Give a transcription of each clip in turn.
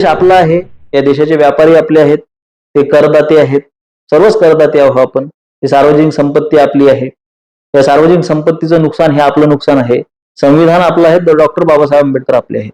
देश आपला आहे या देशाचे व्यापारी आपले आहेत ते करदाते आहेत सर्वच करदाते आहो आपण. ही सार्वजनिक संपत्ती आपली आहे. या सार्वजनिक संपत्तीचं नुकसान हे आपलं नुकसान आहे. संविधान आपलं आहे डॉक्टर बाबासाहेब आंबेडकर आपले आहेत.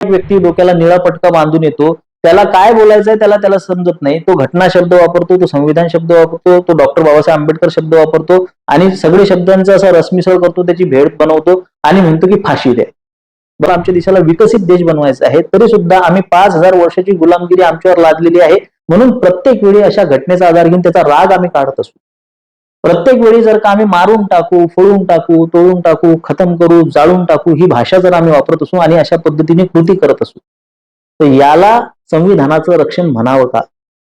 एक व्यक्ती डोक्याला निळा पटका बांधून येतो त्याला काय बोलायचंय त्याला त्याला समजत नाही. तो घटना शब्द वापरतो तो संविधान शब्द वापरतो तो डॉक्टर बाबासाहेब आंबेडकर शब्द वापरतो आणि सगळे शब्दांचा असा रसमिसळ करतो त्याची भेट बनवतो आणि म्हणतो की फाशी द्या. बरं आमच्या देशाला विकसित देश बनवायचा आहे तरी सुद्धा आम्ही पाच हजार वर्षाची गुलामगिरी आमच्यावर लादलेली आहे. म्हणून प्रत्येक वेळी अशा घटनेचा आधार घेऊन त्याचा राग आम्ही काढत असू. प्रत्येक वेळी जर का आम्ही मारून टाकू फोडून टाकू तोडून टाकू खतम करू जाळून टाकू ही भाषा जर आम्ही वापरत असू आणि अशा पद्धतीने कृती करत असू तर याला संविधानाचं रक्षण म्हणावं का?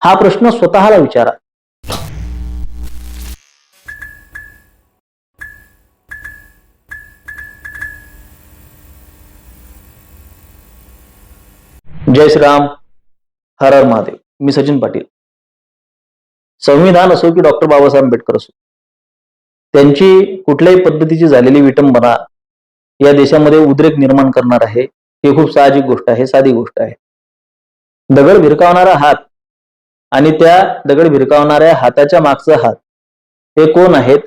हा प्रश्न स्वतःला विचारा. जय श्रीराम हर हर महादेव. मी सचिन पाटील. संविधान असो की डॉक्टर बाबासाहेब आंबेडकर असो त्यांची कुठल्याही पद्धतीची झालेली विटंबना या देशामध्ये उद्रेक निर्माण करणार आहे ही खूप साहजिक गोष्ट आहे साधी गोष्ट आहे. दगड भिरकावणारा हात आणि त्या दगड भिरकावणाऱ्या हाताच्या मागचा हात हे कोण आहेत?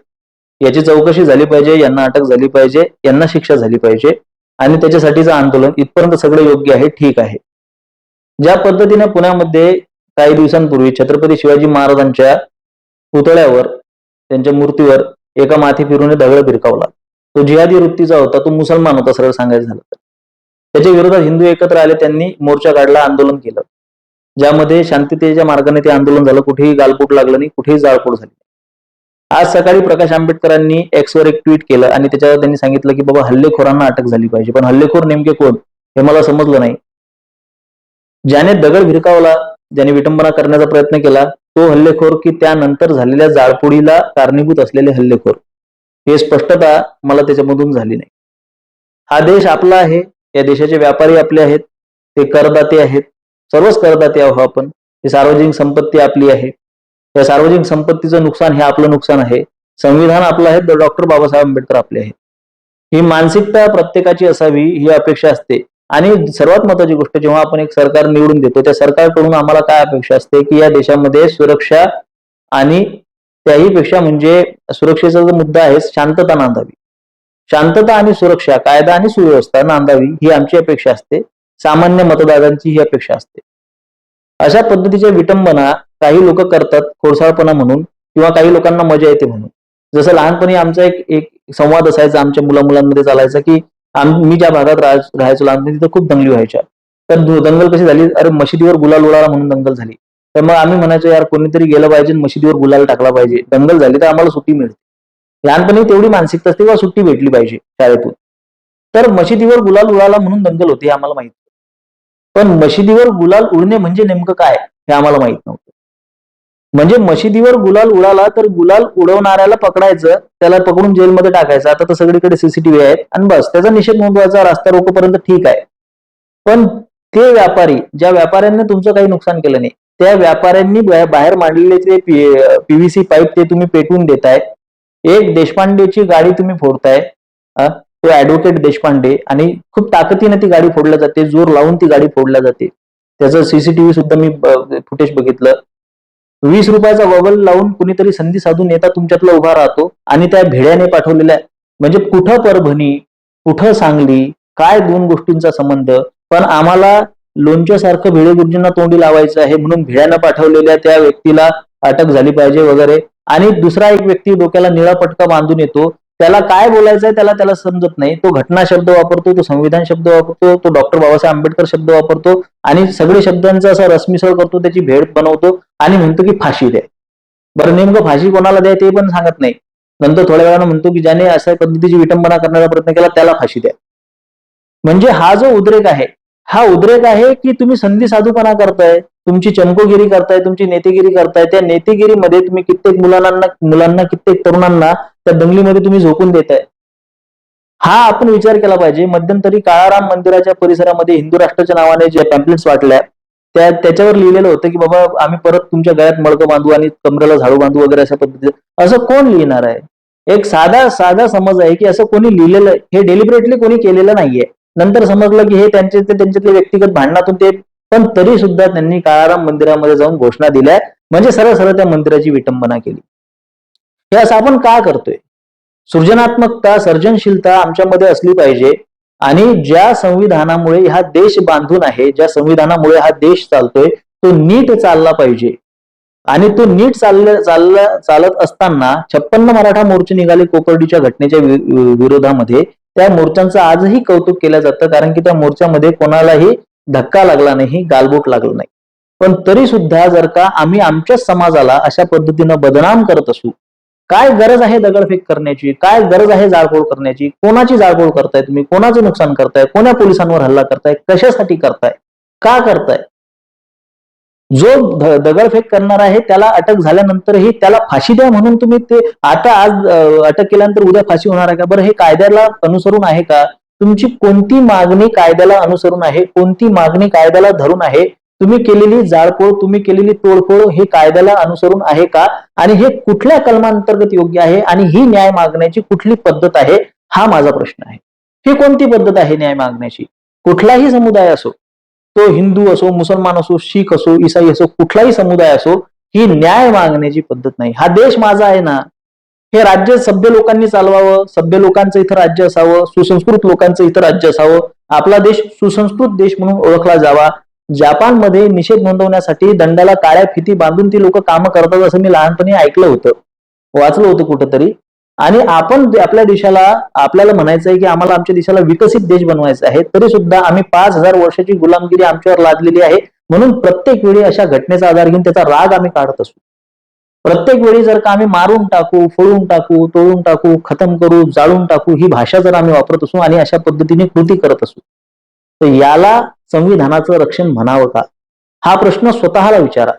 याची चौकशी झाली पाहिजे यांना अटक झाली पाहिजे यांना शिक्षा झाली पाहिजे आणि त्याच्यासाठीचं आंदोलन इथपर्यंत सगळं योग्य आहे ठीक आहे. ज्या पद्धतीने पुण्यामध्ये काही दिवसांपूर्वी छत्रपती शिवाजी महाराजांच्या पुतळ्यावर त्यांच्या मूर्तीवर एका माथी फिरून दगड भिरकावला तो जिहादी वृत्तीचा होता तो मुसलमान होता सरळ सांगायचं झालं तर. त्याच्या विरोधात हिंदू एकत्र आले त्यांनी मोर्चा काढला आंदोलन केलं. ज्यामध्ये शांततेच्या मार्गाने ते आंदोलन झालं कुठेही गालपोट लागलं नाही कुठेही जाळपोट झाली आज सकाळी प्रकाश आंबेडकरांनी एक्सवर एक ट्विट केलं आणि त्याच्यावर त्यांनी सांगितलं की बाबा हल्लेखोरांना अटक झाली पाहिजे. पण हल्लेखोर नेमके कोण हे मला समजलं नाही. ज्याने दगड भिरकावला ज्याने विटंबना करण्याचा प्रयत्न केला तो हल्लेखोर की त्यानंतर झालेल्या जाळपोळीला कारणीभूत असलेले हल्लेखोर. हे स्पष्टता मला त्याच्यामधून झाली नाही. हा देश आपला आहे या देशाचे व्यापारी आपले आहेत ते करदाते आहेत सर्वच करदाते आहो आपण. ही सार्वजनिक संपत्ती आपली आहे. या सार्वजनिक संपत्तीचं नुकसान हे आपलं नुकसान आहे. संविधान आपलं आहे डॉक्टर बाबासाहेब आंबेडकर आपले आहेत. ही मानसिकता प्रत्येकाची असावी ही अपेक्षा असते. आणि सर्वात महत्वाची गोष्ट जेव्हा आपण एक सरकार निवडून देतो त्या सरकारकडून आम्हाला काय अपेक्षा असते की या देशामध्ये सुरक्षा आणि त्याही पेक्षा म्हणजे सुरक्षेचा जो मुद्दा आहे शांतता नांदावी. शांतता आणि सुरक्षा कायदा आणि सुव्यवस्था नांदावी ही आमची अपेक्षा असते. सामान्य मतदारांची ही अपेक्षा असते. अशा पद्धतीच्या विटंबना काही लोक करतात खोडसाळपणा म्हणून किंवा काही लोकांना मजा येते म्हणून. जसं लहानपणी आमचा एक एक संवाद असायचा आमच्या मुला मुलांमध्ये चालायचा की मी ज्या भागात राहायचो लहानपणी तिथं खूप दंगली व्हायच्या. तर दंगल कशी झाली? अरे मशिदीवर गुलाल उडाला म्हणून दंगल झाली. तर मग आम्ही म्हणायचो यार कोणीतरी गेलं पाहिजे मशिदीवर गुलाल टाकला पाहिजे. दंगल झाली तर आम्हाला सुट्टी मिळते. लहानपणी तेवढी मानसिकता असते किंवा सुट्टी भेटली पाहिजे शाळेतून. तर मशिदीवर गुलाल उडाला म्हणून दंगल होती हे आम्हाला माहीत पण मशिदीवर गुलाल उडणे म्हणजे नेमकं काय हे आम्हाला माहीत नव्हतं. म्हणजे मशिदीवर गुलाल उडाला तर गुलाल उडवणाऱ्याला पकडायचं त्याला पकडून जेलमध्ये टाकायचं. आता तर सगळीकडे सीसीटीव्ही आहेत. आणि बस त्याचा निषेध नोंदवायचा रस्ता रोकोपर्यंत ठीक आहे. पण ते व्यापारी ज्या व्यापाऱ्यांनी तुमचं काही नुकसान केलं नाही त्या व्यापाऱ्यांनी बाहेर मांडलेले ते पीव्हीसी पाईप ते तुम्ही पेटवून देताय एक देशपांडेची गाडी तुम्ही फोडताय तो ऍडव्होकेट देशपांडे आणि खूप ताकदीने ती गाडी फोडल्या जाते जोर लावून ती गाडी फोडल्या जाते. त्याचं सीसीटीव्ही सुद्धा मी फुटेज बघितलं. वीस रुपयाचा गॉगल लावून कुणीतरी संधी साधून नेता तुमच्यातला उभा राहतो आणि त्या भिड्याने पाठवलेल्या म्हणजे कुठं परभणी कुठं सांगली काय दोन गोष्टींचा संबंध? पण आम्हाला लोणच्यासारखं भिडे गुरुजींना तोंडी लावायचं आहे म्हणून भिड्यानं पाठवलेल्या त्या व्यक्तीला अटक झाली पाहिजे वगैरे. आणि दुसरा एक व्यक्ती डोक्याला निळा पटका बांधून येतो त्याला काय बोलायचंय त्याला त्याला समजत नाही. तो घटना शब्द वापरतो तो संविधान शब्द वापरतो तो डॉक्टर बाबासाहेब आंबेडकर शब्द वापरतो आणि सगळे शब्दांचा असा रसमिसळ करतो त्याची भेट बनवतो आणि म्हणतो की फाशी द्या. बरं नेमकं फाशी कोणाला द्या ते पण सांगत नाही. नंतर थोड्या वेळानं म्हणतो की ज्याने अशा पद्धतीची विटंबना करण्याचा प्रयत्न केला त्याला फाशी द्या. म्हणजे हा जो उद्रेक आहे हा उद्रेक आहे की तुम्ही संधी साधूपणा करताय. तुमची चमकोगिरी करताय तुमची नेतेगिरी करताय त्या नेतेगिरीमध्ये तुम्ही कित्येक मुलांना मुलांना कित्येक तरुणांना त्या दंगलीमध्ये तुम्ही झोकून देताय. हा आपण विचार केला पाहिजे. मध्यंतरी काळाराम मंदिराच्या परिसरामध्ये हिंदू राष्ट्राच्या नावाने जे पॅम्पलेट्स वाटल्या त्या त्याच्यावर लिहिलेलं होतं की बाबा आम्ही परत तुमच्या गळ्यात मळकं बांधू आणि कमरेला झाडू बांधू वगैरे अशा पद्धतीचं. असं कोण लिहिणार आहे? एक साधा साधा समज आहे की असं कोणी लिहिलेलं हे डेलिबरेटली कोणी केलेलं नाहीये. नंतर समजलं की हे त्यांचे त्यांच्यातल्या त्यांच्यातले व्यक्तिगत भांडणातून ते पण तरी सुद्धा त्यांनी काळाराम मंदिरामध्ये जाऊन घोषणा दिल्या. म्हणजे सरळ सरळ त्या मंदिराची विटंबना केली. हे असं आपण का करतोय? सृजनात्मकता सर्जनशीलता आमच्यामध्ये असली पाहिजे. आणि ज्या संविधानामुळे हा देश बांधून आहे ज्या संविधानामुळे हा देश चालतोय तो नीट चालला पाहिजे. आणि तो नीट चालला चालला चालत असताना छप्पन्न मराठा मोर्चे निघाले कोपर्डीच्या घटनेच्या वि- विरोधामध्ये. त्या मोर्चांचं आजही कौतुक केलं जातं कारण की त्या मोर्चामध्ये कोणालाही धक्का लागला नाही गालबोट लागलं नाही. पण तरी सुद्धा जर का आम्ही आमच्याच समाजाला अशा पद्धतीनं बदनाम करत असू काय गरज आहे दगडफेक करण्याची? काय गरज आहे जाळपोळ करण्याची? कोणाची जाळपोळ करताय तुम्ही? कोणाचं नुकसान करताय? कोण्या पोलिसांवर हल्ला करताय? कशासाठी करताय? का करताय? जो दगडफेक करणार आहे त्याला अटक झाल्यानंतरही त्याला फाशी द्या म्हणून तुम्ही ते आता आज अटक केल्यानंतर उद्या फाशी होणार आहे का? बरं हे कायद्याला अनुसरून आहे का? तुमची कोणती मागणी कायद्याला अनुसरून आहे कोणती मागणी कायद्याला धरून आहे तुम्ही केलेली जाळपोळ तुम्ही केलेली तोडफोड हे कायद्याला अनुसरून आहे का? आणि हे कुठल्या कलमांतर्गत योग्य आहे? आणि ही न्याय मागण्याची कुठली पद्धत आहे? हा माझा प्रश्न आहे. ही कोणती पद्धत आहे न्याय मागण्याची? कुठलाही समुदाय असो तो हिंदू असो मुसलमान असो शीख असो इसाई असो कुठलाही समुदाय असो ही न्याय मागण्याची पद्धत नाही. हा देश माझा आहे ना हे राज्य सभ्य लोकांनी चालवावं सभ्य लोकांचं इथं राज्य असावं सुसंस्कृत लोकांचं इथं राज्य असावं आपला देश सुसंस्कृत देश म्हणून ओळखला जावा. जपानमध्ये निषेध नोंदवण्यासाठी दंडाला काळ्या फिती बांधून ती लोक कामं करतात असं मी लहानपणी ऐकलं होतं. वाचलं होतं कुठंतरी. आणि आपण आपल्या देशाला आपल्याला म्हणायचं आहे की आम्हाला आमच्या देशाला विकसित देश बनवायचा आहे तरी सुद्धा आम्ही पाच हजार वर्षाची गुलामगिरी आमच्यावर लादलेली आहे. म्हणून प्रत्येक वेळी अशा घटनेचा आधार घेऊन त्याचा राग आम्ही काढत असू. प्रत्येक वेळी जर का आम्ही मारून टाकू फोडून टाकू तोडून टाकू खतम करू जाळून टाकू ही भाषा जर आम्ही वापरत असू आणि अशा पद्धतीने कृती करत असू तर याला संविधानाचं रक्षण म्हणावं का? हा प्रश्न स्वतःला विचारा.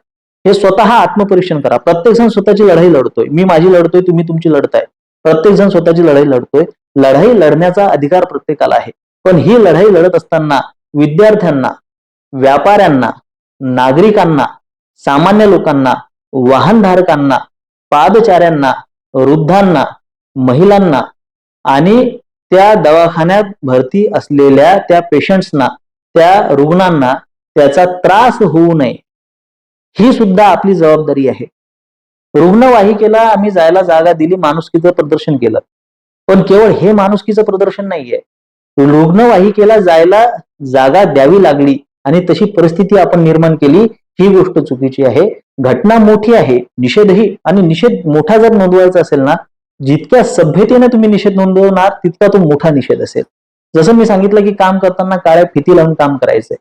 हे स्वतः आत्मपरीक्षण करा. प्रत्येक जण स्वतःची लढाई लढतोय. मी माझी लढतोय तुम्ही तुमची लढताय. प्रत्येक जण स्वतःची लढाई लढतोय. लढाई लढण्याचा अधिकार प्रत्येकाला आहे. पण ही लढाई लढत असताना विद्यार्थ्यांना व्यापाऱ्यांना नागरिकांना सामान्य लोकांना वाहनधारकांना पादचाऱ्यांना वृद्धांना महिलांना आणि त्या दवाखान्यात भरती असलेल्या त्या पेशंट्सना त्या रुग्णांना त्याचा त्रास होऊ नये. ही सुद्धा आपली जबाबदारी आहे. रुग्णवाहिकेला आम्ही जायला जागा दिली माणुसकीचं प्रदर्शन केलं. पण केवळ हे माणुसकीचं प्रदर्शन नाहीये. रुग्णवाहिकेला जायला जागा द्यावी लागली आणि तशी परिस्थिती आपण निर्माण केली ही गोष्ट चुकीची आहे. घटना मोठी आहे निषेधही आणि निषेध मोठा जर नोंदवायचा असेल ना जितक्या सभ्यतेने तुम्ही निषेध नोंदवणार तितका तो मोठा निषेध असेल. जसं मी सांगितलं की काम करताना काळ्या फिती लावून काम करायचंय.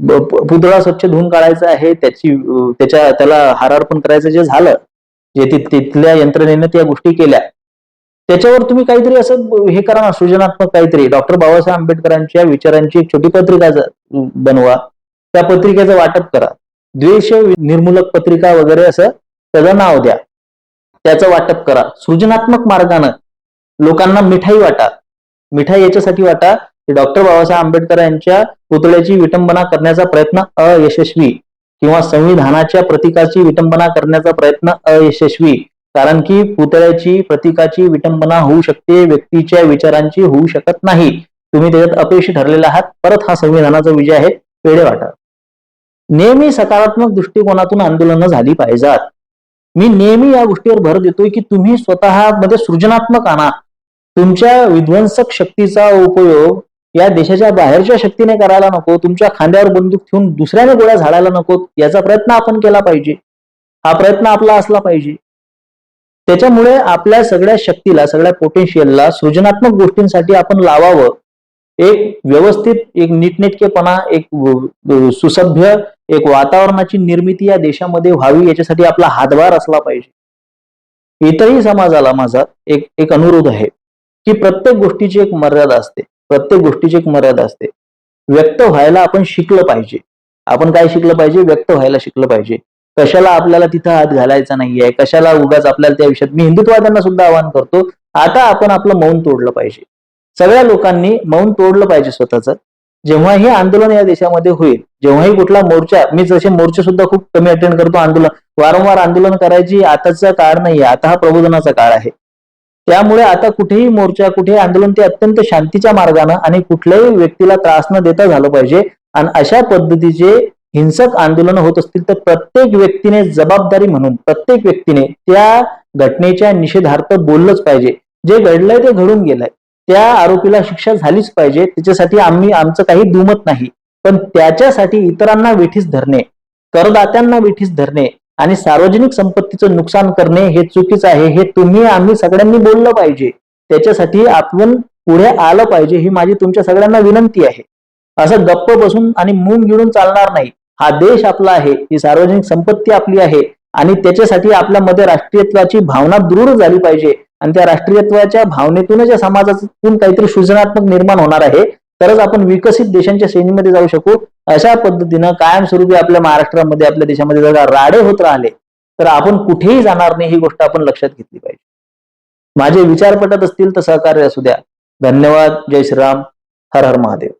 पुतळा स्वच्छ धुवून काढायचा आहे त्याची त्याच्या त्याला हारार्पण करायचं जे झालं जे तिथल्या यंत्रणेनं त्या गोष्टी केल्या. त्याच्यावर तुम्ही काहीतरी असं हे करा ना सृजनात्मक काहीतरी. डॉक्टर बाबासाहेब आंबेडकरांच्या विचारांची एक छोटी पत्रिका बनवा. त्या पत्रिकेचं वाटप करा. द्वेष निर्मूलक पत्रिका वगैरे असं त्याचं नाव द्या. त्याचं वाटप करा. सृजनात्मक मार्गानं लोकांना मिठाई वाटा. मिठाई याच्यासाठी वाटा की डॉक्टर बाबासाहेब आंबेडकर यांच्या पुतळ्याची विटंबना करण्याचा प्रयत्न अयशस्वी किंवा संविधानाच्या प्रतीकाची विटंबना करण्याचा प्रयत्न अयशस्वी. कारण की पुतळ्याची प्रतीकाची विटंबना होऊ शकते व्यक्तीच्या विचारांची होऊ शकत नाही. तुम्ही त्याच्यात अपयशी ठरलेला आहात परत हा संविधानाचा विजय आहे पेढे वाटा. नेहमी सकारात्मक दृष्टिकोनातून आंदोलनं झाली पाहिजेत. मी नेहमी या गोष्टीवर भर देतोय की तुम्ही स्वतःमध्ये सृजनात्मक आणा. तुमच्या विध्वंसक शक्तीचा उपयोग या देशाच्या बाहेरच्या शक्तीने करायला नको तुमच्या खांद्यावर बंदूक ठेवून दुसऱ्याने गोळ्या झाडायला नको याचा प्रयत्न आपण केला पाहिजे. हा प्रयत्न आपला असला पाहिजे. त्याच्यामुळे आपल्या सगळ्या शक्तीला सगळ्या पोटेन्शियलला सृजनात्मक गोष्टींसाठी आपण लावावं. एक व्यवस्थित एक नीटनेटकेपणा एक सुसभ्य एक वातावरणाची निर्मिती या देशामध्ये व्हावी याच्यासाठी आपला हातभार असला पाहिजे. इतरही समाजाला माझा एक एक अनुरोध आहे की प्रत्येक गोष्टीची एक मर्यादा असते. प्रत्येक गोष्टीची एक मर्यादा असते. व्यक्त व्हायला आपण शिकलं पाहिजे. आपण काय शिकलं पाहिजे? व्यक्त व्हायला शिकलं पाहिजे. कशाला आपल्याला तिथं हात घालायचा नाहीये? कशाला उगाच आपल्याला त्या विषयात मी हिंदुत्वाद्यांना सुद्धा आवाहन करतो आता आपण आपलं मौन तोडलं पाहिजे. सगळ्या लोकांनी मौन तोडलं पाहिजे स्वतःचं. जेव्हा हे आंदोलन या देशामध्ये होईल जेव्हाही कुठला मोर्चा मी जसे मोर्चे सुद्धा खूप कमी अटेंड करतो आंदोलन वारंवार आंदोलन करायची आताचा काळ नाहीये आता हा प्रबोधनाचा काळ आहे. त्यामुळे आता कुठेही मोर्चा कुठेही आंदोलन ते अत्यंत शांतीच्या मार्गानं आणि कुठल्याही व्यक्तीला त्रास न देता झालं पाहिजे. आणि अशा पद्धतीचे हिंसक आंदोलन होत असतील तर प्रत्येक व्यक्तीने जबाबदारी म्हणून प्रत्येक व्यक्तीने त्या घटनेच्या निषेधार्थ बोललंच पाहिजे. जे घडलंय ते घडून गेलंय. त्या आरोपीला शिक्षा झालीच पाहिजे. त्याच्यासाठी आम्ही आमचं काही दुमत नाही. पण त्याच्यासाठी इतरांना वेठीस धरणे करदात्यांना वेठीस धरणे आणि सार्वजनिक संपत्तीचं नुकसान करणे हे चुकीचं आहे हे तुम्ही आम्ही सगळ्यांनी बोललं पाहिजे. त्याच्यासाठी आपण पुढे आलं पाहिजे ही माझी तुमच्या सगळ्यांना विनंती आहे. असं गप्प बसून आणि मूंग गिळून चालणार नाही. हा देश आपला आहे ही सार्वजनिक संपत्ती आपली आहे आणि त्याच्यासाठी आपल्यामध्ये राष्ट्रीयत्वाची भावना दृढ झाली पाहिजे. आणि त्या राष्ट्रीयत्वाच्या भावनेतूनच या समाजातून काहीतरी सृजनात्मक निर्माण होणार आहे. तरच आपण विकसित देशांच्या श्रेणीमध्ये जाऊ शकू. अशा पद्धतीनं कायमस्वरूपी आपल्या महाराष्ट्रामध्ये आपल्या देशामध्ये जर राडे होत राहिले तर आपण कुठेही जाणार नाही ही गोष्ट आपण लक्षात घेतली पाहिजे. माझे विचार पटत असतील तर सहकार्य असू द्या. धन्यवाद. जय श्रीराम. हर हर महादेव.